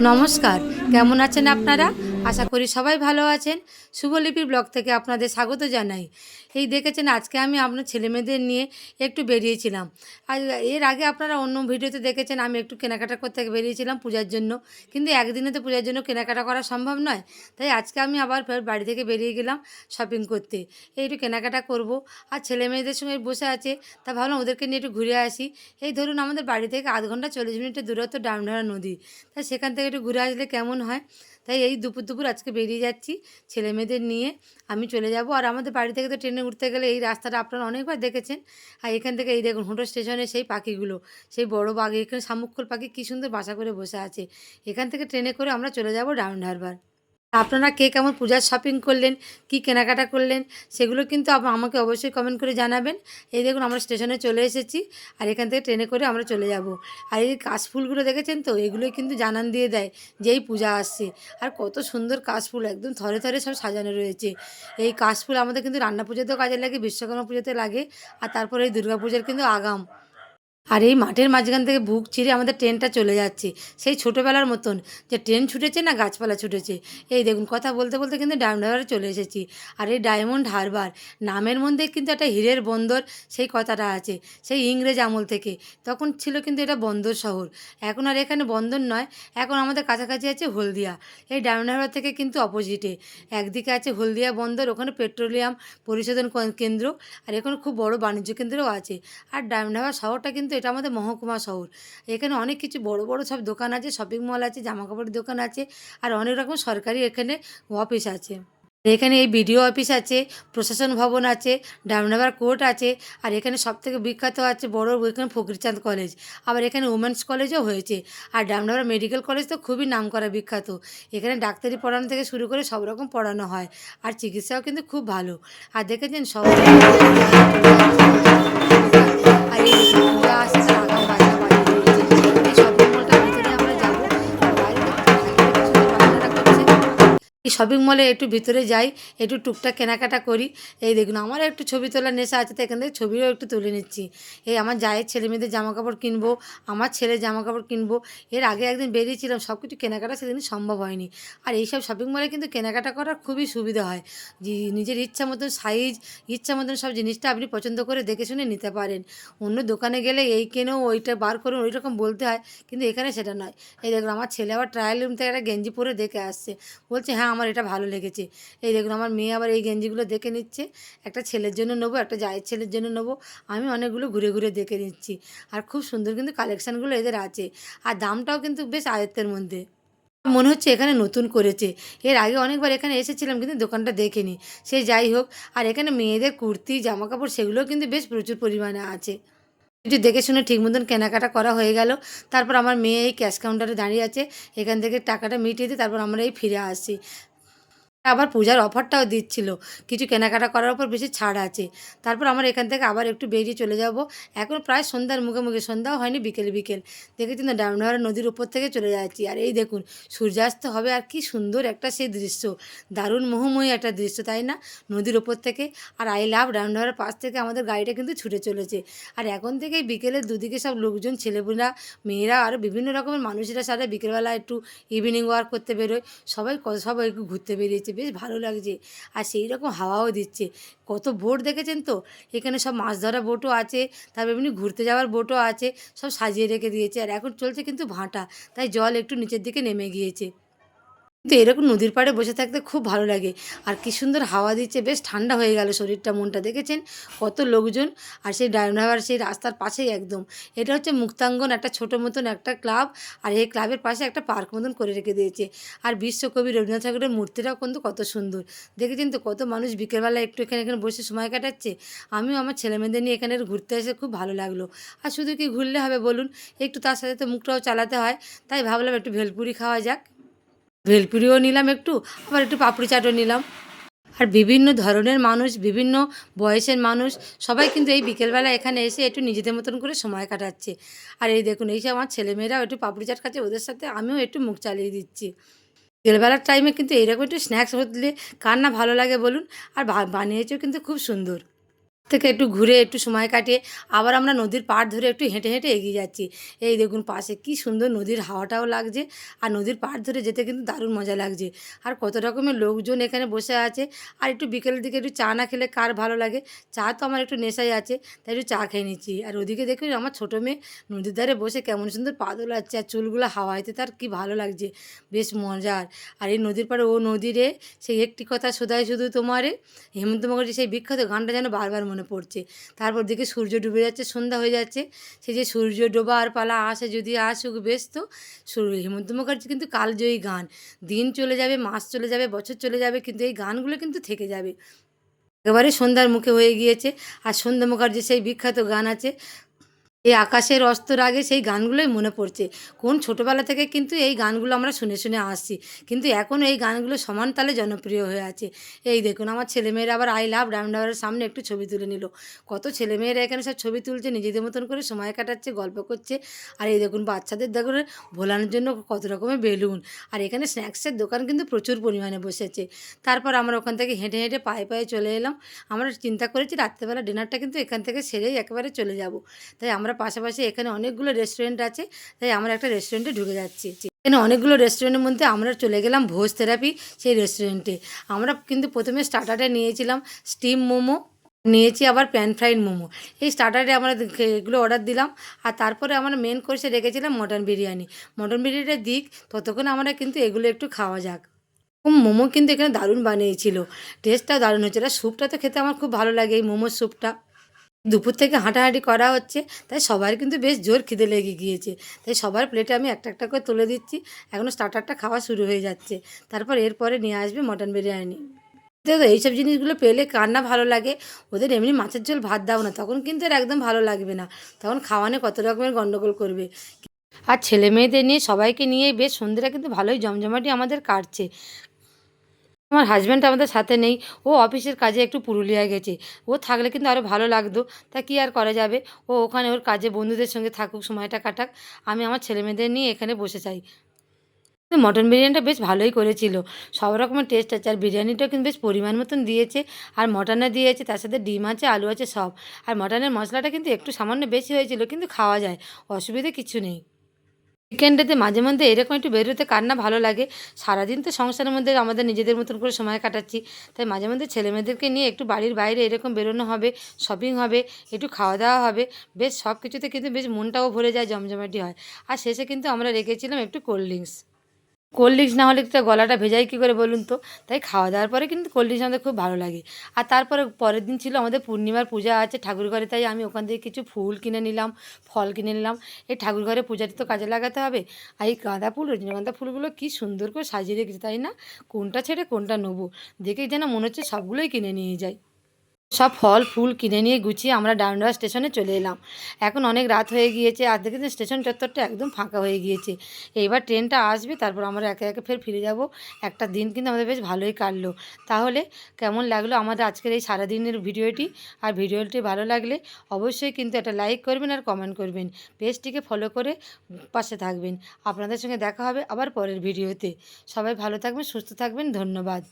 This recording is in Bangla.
নমস্কার। কেমন আছেন আপনারা? আশা করি সবাই ভালো আছেন। শুভলিপির ব্লগ থেকে আপনাদের স্বাগত জানাই। এই দেখেছেন, আজকে আমি আপনার ছেলেমেয়েদের নিয়ে একটু বেরিয়েছিলাম। আর এর আগে আপনারা অন্য ভিডিওতে দেখেছেন, আমি একটু কেনাকাটা করতে বেরিয়েছিলাম পূজার জন্য। কিন্তু একদিনে তো পূজার জন্য কেনাকাটা করা সম্ভব নয়। তাই আজকে আমি আবার ফের বাড়ি থেকে বেরিয়ে গেলাম শপিং করতে। এই একটু কেনাকাটা করব। আর ছেলে মেয়েদের সঙ্গে বসে আছে, তা ভাবলাম ওদেরকে নিয়ে একটু ঘুরে আসি। এই ধরুন, আমাদের বাড়ি থেকে আধ ঘণ্টা চল্লিশ মিনিটের দূরত্ব ডামঢারা নদী। তাই সেখান থেকে একটু ঘুরে আসলে কেমন হয়? তাই এই দুপুর দুপুর আজকে বেরিয়ে যাচ্ছি ছেলে মেয়েদের নিয়ে। আমি চলে যাব। আর আমাদের বাড়ি থেকে তো ট্রেনে উঠতে গেলে এই রাস্তাটা আপনারা অনেকবার দেখেছেন। আর এখান থেকে এই দেখুন হোটো স্টেশনে সেই পাখিগুলো, সেই বড় বাঘ, এখানে শামুক্ষল পাখি কী সুন্দর বাসা করে বসে আছে। এখান থেকে ট্রেনে করে আমরা চলে যাব ডাউন হারবার। আপনারা কে কেমন পূজার শপিং করলেন, কি কেনাকাটা করলেন, সেগুলো কিন্তু আমাকে অবশ্যই কমেন্ট করে জানাবেন। এই দেখুন, আমরা স্টেশনে চলে এসেছি আর এখান থেকে ট্রেনে করে আমরা চলে যাব। আর এই কাশফুলগুলো দেখেছেন তো? এগুলোই কিন্তু জানান দিয়ে দেয় যে এই পূজা আসছে। আর কত সুন্দর কাশফুল একদম থরে থরে সব সাজানো রয়েছে। এই কাশফুল আমাদের কিন্তু রান্না পুজোতেও কাজে লাগে, বিশ্বকর্মা পুজোতে লাগে, আর তারপরে এই দুর্গা পূজার কিন্তু আগাম। আর এই মাঠের মাঝখান থেকে বুক চিরে আমাদের ট্রেনটা চলে যাচ্ছে। সেই ছোটোবেলার মতন। যে ট্রেন ছুটেছে না গাছপালা ছুটেছে। এই দেখুন, কথা বলতে বলতে কিন্তু ডায়মন্ড হারবারে চলে এসেছি। আর এই ডায়মন্ড হারবার, নামের মধ্যে কিন্তু একটা হীরের বন্দর সেই কথাটা আছে। সেই ইংরেজ আমল থেকে। তখন ছিল কিন্তু এটা বন্দর শহর। এখন আর এখানে বন্দর নয়, এখন আমাদের কাছাকাছি আছে হলদিয়া। এই ডায়মন্ড হারবার থেকে কিন্তু অপোজিটে। একদিকে আছে হলদিয়া বন্দর, ওখানে পেট্রোলিয়াম পরিশোধন কেন্দ্র। আর এখানে খুব বড় বাণিজ্য কেন্দ্রও আছে। আর ডায়মন্ড হারবার শহরটা কিন্তু এটা আমাদের মহকুমা শহর। এখানে অনেক কিছু বড় বড় সব দোকান আছে শপিং মল আছে জামা কাপড়ের দোকান আছে, আর অনেক রকম সরকারি এখানে অফিস আছে। এখানে এই বিডিও অফিস আছে, প্রশাসন ভবন আছে ডায়মন্ডাবার কোর্ট আছে, আর এখানে সবথেকে বিখ্যাত আছে বড় এখানে ফকিরচাঁদ কলেজ। আবার এখানে উমেন্স কলেজও হয়েছে, আর ডায়মন্ডাবার মেডিকেল কলেজ তো খুবই নাম করা বিখ্যাত। এখানে ডাক্তারি পড়ানো থেকে শুরু করে সব রকম পড়ানো হয়, আর চিকিৎসাও কিন্তু খুব ভালো। আর দেখেছেন সব শপিং মলে একটু ভিতরে যাই, একটু টুকটাক কেনাকাটা করি। এই দেখুন আমার একটু ছবি তোলার নেশা আছে, তো এখান থেকে ছবিও একটু তুলে নিচ্ছি। এই আমার জায়ের ছেলে মেয়েদের জামা কাপড় কিনবো, আমার ছেলে জামা কাপড় কিনবো, এর আগে একদিন বেরিয়েছিলাম সব কিছু কেনাকাটা সেদিন সম্ভব হয়নি। আর এইসব শপিং মলে কিন্তু কেনাকাটা করার খুবই সুবিধা হয়। যে নিজের ইচ্ছা মতন সাইজ ইচ্ছা মতন সব জিনিসটা আপনি পছন্দ করে দেখে শুনে নিতে পারেন। অন্য দোকানে গেলে এই কেনো, ওইটা বার করুন, ওই রকম বলতে হয়, কিন্তু এখানে সেটা নয়। এই দেখুন, আমার ছেলে আবার ট্রায়াল রুম থেকে একটা গেঞ্জি পরে দেখে আসছে। বলছে হ্যাঁ আমার এটা ভালো লেগেছে। এই দেখুন, আমার মেয়ে আবার এই গেঞ্জিগুলো দেখে নিচ্ছে। একটা ছেলের জন্য নেব, একটা জায়ের ছেলের জন্য নেব। আমি অনেকগুলো ঘুরে ঘুরে দেখে নিচ্ছি। আর খুব সুন্দর কিন্তু কালেকশানগুলো এদের আছে। আর দামটাও কিন্তু বেশ আয়ত্তের মধ্যে। মনে হচ্ছে এখানে নতুন করেছে। এর আগে অনেকবার এখানে এসেছিলাম, কিন্তু দোকানটা দেখিনি। সে যাই হোক, আর এখানে মেয়েদের কুর্তি জামা কাপড় সেগুলোও কিন্তু বেশ প্রচুর পরিমাণে আছে। একটু দেখে শুনে ঠিক মতন কেনাকাটা করা হয়ে গেল। তারপর আমার মেয়ে এই ক্যাশ কাউন্টারে দাঁড়িয়ে আছে। এখান থেকে টাকাটা মিটিয়ে দিয়ে তারপর আমরা এই ফিরে আসি আবার পূজার অফারটাও দিচ্ছিল। কিছু কেনাকাটা করার উপর বেশি ছাড় আছে। তারপর আমরা এখান থেকে আবার একটু বেরিয়ে চলে যাব। এখন প্রায় সন্ধ্যার মুখে মুখে, সন্ধ্যাও হয়নি, বিকেল বিকেল। দেখেছি না ডায়মন্ডহারা নদীর উপর থেকে চলে যাচ্ছি। আর এই দেখুন, সূর্যাস্ত হবে আর কি সুন্দর একটা সেই দৃশ্য। দারুণ মোহময়ী একটা দৃশ্য, তাই না? নদীর ওপর থেকে। আর আই লাভ ডায়মন্ডহারার পাশ থেকে আমাদের গাড়িটা কিন্তু ছুটে চলেছে। আর এখন থেকেই বিকেলের দুদিকে সব লোকজন ছেলেপুলা মেয়েরা আর বিভিন্ন রকমের মানুষেরা সারা বিকেলবেলা একটু ইভিনিং ওয়াক করতে বেরোয়। সবাই সবাই ঘুরতে বেরিয়েছে। বেশ ভালো লাগছে। আর সেই রকম হাওয়াও দিচ্ছে। কত বোট দেখেছেন তো? এখানে সব মাছ ধরা বোটও আছে, তারপর এমনি ঘুরতে যাওয়ার বোটও আছে, সব সাজিয়ে রেখে দিয়েছে। আর এখন চলছে কিন্তু ভাঁটা, তাই জল একটু নিচের দিকে নেমে গিয়েছে। কিন্তু এরকম নদীর পাড়ে বসে থাকতে খুব ভালো লাগে। আর কি সুন্দর হাওয়া দিচ্ছে, বেশ ঠান্ডা হয়ে গেল শরীরটা, মনটা। দেখেছেন? কত লোকজন, আর সেই ডায়মন্ডহাবার সেই রাস্তার পাশেই একদম। এটা হচ্ছে মুক্তাঙ্গন একটা ছোটো মতন একটা ক্লাব, আর এই ক্লাবের পাশে একটা পার্ক মতন করে রেখে দিয়েছে। আর বিশ্বকবি রবীন্দ্রনাথ ঠাকুরের মূর্তিটাও কিন্তু কত সুন্দর। দেখেছেন তো কত মানুষ বিকেলবেলা একটু এখানে এখানে বসে সময় কাটাচ্ছে? আমিও আমার ছেলেমেয়েদের নিয়ে এখানে ঘুরতে এসে খুব ভালো লাগল। আর শুধু কি ঘুরলে হবে বলুন? একটু তার সাথে তো মুখটাও চালাতে হয়। তাই ভাবলাম একটু ভেলপুরি খাওয়া যাক। ভেলপুরিও নিলাম একটু, আবার একটু পাপড়ি চাটও নিলাম। আর বিভিন্ন ধরনের মানুষ, বিভিন্ন বয়সের মানুষ, সবাই কিন্তু এই বিকেলবেলা এখানে এসে একটু নিজেদের মতন করে সময় কাটাচ্ছে। আর এই দেখুন, এই যে আমার ছেলেমেয়েরাও একটু পাপড়ি চাট খাচ্ছে, ওদের সাথে আমিও একটু মুখ চালিয়ে দিচ্ছি। বিকেলবেলার টাইমে কিন্তু এইরকম একটু স্ন্যাক্স হলে কার না ভালো লাগে বলুন? আর বানিয়েছেও কিন্তু খুব সুন্দর। থেকে একটু ঘুরে একটু সময় কাটিয়ে আবার আমরা নদীর পাড় ধরে একটু হেঁটে হেঁটে এগিয়ে যাচ্ছি। এই দেখুন পাশে কি সুন্দর নদীর হাওয়াটাও লাগছে আর নদীর পাড় ধরে যেতে কিন্তু দারুণ মজা লাগছে। আর কত রকমের লোকজন এখানে বসে আছে আর একটু বিকেলের দিকে একটু চা না খেলে কার ভালো লাগে? চা তো আমার একটু নেশাই আছে, তাই একটু চা খেয়ে নিচ্ছি। আর ওদিকে দেখুন আমার ছোটো মেয়ে নদীর ধারে বসে কেমন সুন্দর পা দোলাচ্ছে আর চুলগুলো হাওয়াইতে তার কি ভালো লাগছে, বেশ মজার। আর এই নদীর পাড়ে ও নদীরে সেই একটি কথা শোধায় শুধু তোমারে, হেমন্ত মুখার্জি সেই বিখ্যাত গানটা যেন বারবার মনে পড়ছে। তারপর দেখে সূর্য ডুবে যাচ্ছে, সন্ধ্যা হয়ে যাচ্ছে। সে যে সূর্য ডোবার পালা আসে, যদি আসুক বেশ তো। হেমন্ত মুখার্জি কিন্তু কালজয়ী গান। দিন চলে যাবে, মাস চলে যাবে, বছর চলে যাবে, কিন্তু এই গানগুলো কিন্তু থেকে যাবে। একেবারে সন্ধ্যার মুখে হয়ে গিয়েছে। আর সন্ধ্যা মুখার্জির সেই বিখ্যাত গান আছে এই আকাশের অস্তর আগে সেই গানগুলোই মনে পড়ছে। কোন ছোটোবেলা থেকে কিন্তু এই গানগুলো আমরা শুনে শুনে আসছি। কিন্তু এখন এই গানগুলো সমান তালে জনপ্রিয় হয়ে আছে। এই দেখুন, আমার ছেলেমেয়েরা আবার আই লাভ ডাউনডাওয়ারের সামনে একটু ছবি তুলে নিল। কত ছেলেমেয়েরা এখানে সব ছবি তুলছে, নিজেদের মতন করে সময় কাটাচ্ছে, গল্প করছে। আর এই দেখুন, বাচ্চাদের দেখুন, ভোলানোর জন্য কত রকমের বেলুন। আর এখানে স্ন্যাক্সের দোকান কিন্তু প্রচুর পরিমাণে বসেছে। তারপর আমরা ওখান থেকে হেঁটে হেঁটে পায়ে পায়ে চলে এলাম। আমরা চিন্তা করেছি, রাত্রেবেলা ডিনারটা কিন্তু এখান থেকে সেরেই একেবারে চলে যাব। তাই আমরা পাশাপাশি এখানে অনেকগুলো রেস্টুরেন্ট আছে, তাই আমরা একটা রেস্টুরেন্টে ঢুকে যাচ্ছি। এখানে অনেকগুলো রেস্টুরেন্টের মধ্যে আমরা চলে গেলাম ভোজ থেরাপি সেই রেস্টুরেন্টে আমরা কিন্তু প্রথমে স্টার্টারে নিয়েছিলাম স্টিম মোমো, নিয়েছি আবার প্যান ফ্রাইড মোমো। এই স্টার্টারে আমরা এগুলো অর্ডার দিলাম, আর তারপরে আমরা মেন কোর্সে রেখেছিলাম মটন বিরিয়ানি। মটন বিরিয়ানিটা দিক, ততক্ষণ আমরা কিন্তু এগুলো একটু খাওয়া যাক। মোমো কিন্তু এখানে দারুণ বানিয়েছিল। টেস্টটা দারুণ হয়েছিল আর স্যুপটা তো খেতে আমার খুব ভালো লাগে, এই মোমোর স্যুপটা দুপুর থেকে হাঁটাহাঁটি করা হচ্ছে, তাই সবার কিন্তু বেশ জোর খিদে লেগে গিয়েছে। তাই সবার প্লেটে আমি একটা একটা করে তুলে দিচ্ছি এখনও স্টার্টারটা খাওয়া শুরু হয়ে যাচ্ছে। তারপর এরপরে নিয়ে আসবে মটন বিরিয়ানি তো এইসব জিনিসগুলো পেলে কার না ভালো লাগে? ওদের এমনি মাছের ঝোল ভাত দাও না, তখন কিন্তু এর একদম ভালো লাগবে না। তখন খাওয়ানে কত রকমের গণ্ডগোল করবে। আর ছেলে মেয়েদের নিয়ে সবাইকে নিয়ে বেশ সন্ধ্যেটা কিন্তু ভালোই জমজমাটি আমাদের কাটছে। আমার হাজব্যান্ড আমাদের সাথে নেই। ও অফিসের কাজে একটু পুরুলিয়ায় গেছে। ও থাকলে কিন্তু আরও ভালো লাগতো। তা কি আর করা যাবে? ও ওখানে ওর কাজে বন্ধুদের সঙ্গে থাকুক, সময়টা কাটাক। আমি আমার ছেলে মেয়েদের নিয়ে এখানে বসে চাই। মটন বিরিয়ানিটা বেশ ভালোই করেছিল। সব রকমের টেস্ট আছে। আর বিরিয়ানিটাও কিন্তু বেশ পরিমাণ মতন দিয়েছে। আর মটনে দিয়েছে। তার সাথে ডিম আছে, আলু আছে, সব। আর মটনের মশলাটা কিন্তু একটু সামান্য বেশি হয়েছিল, কিন্তু খাওয়া যায়। অসুবিধে কিছু নেই। উইকেন্ডেতে মাঝে মধ্যে এরকম একটু বেরোতে কার না ভালো লাগে। সারাদিন তো সংসারের মধ্যে আমাদের নিজেদের মতন করে সময় কাটাচ্ছি। তাই মাঝে মধ্যে ছেলেমেয়েদেরকে নিয়ে একটু বাড়ির বাইরে এরকম বেরোনো হবে শপিং হবে, একটু খাওয়া দাওয়া হবে। বেশ সব কিছুতে কিন্তু বেশ মনটাও ভরে যায়, জমজমাটি হয়। আর শেষে কিন্তু আমরা রেখেছিলাম একটু কোল্ড ড্রিঙ্কস কোল্ড ড্রিঙ্কস না হলে তো গলাটা ভেজাই কী করে বলুন তো? তাই খাওয়া দাওয়ার পরে কিন্তু কোল্ড ড্রিঙ্কস আমাদের খুব ভালো লাগে। আর তারপরে পরের দিন ছিল আমাদের পূর্ণিমার পূজা আছে, ঠাকুর ঘরে তাই আমি ওখান থেকে কিছু ফুল কিনে নিলাম, ফল কিনে নিলাম। এই ঠাকুর ঘরে পূজাতে তো কাজে লাগাতে হবে। আর এই গাঁদা ফুল, রজনীগন্ধা ফুলগুলো কী সুন্দর করে সাজিয়ে রেখেছে, তাই না? কোনটা ছেড়ে কোনটা নেব? দেখেই যেন মনে হচ্ছে সবগুলোই কিনে নিয়ে যাই। সব ফল, ফুল কিনে নিয়ে গুছিয়ে আমরা ডাউনডাওয়া স্টেশনে চলে এলাম। এখন অনেক রাত হয়ে গিয়েছে, আর দেখে যে স্টেশন চত্বরটা একদম ফাঁকা হয়ে গিয়েছে। এইবার ট্রেনটা আসবে, তারপর আমরা একে একে ফের ফিরে যাব। একটা দিন কিন্তু আমাদের বেশ ভালোই কাটলো। তাহলে কেমন লাগল আমাদের আজকের এই সারাদিনের ভিডিওটি? আর ভিডিওটি ভালো লাগলে অবশ্যই কিন্তু একটা লাইক করবেন আর কমেন্ট করবেন। পেজটিকে ফলো করে পাশে থাকবেন। আপনাদের সঙ্গে দেখা হবে আবার পরের ভিডিওতে। সবাই ভালো থাকবেন, সুস্থ থাকবেন, ধন্যবাদ।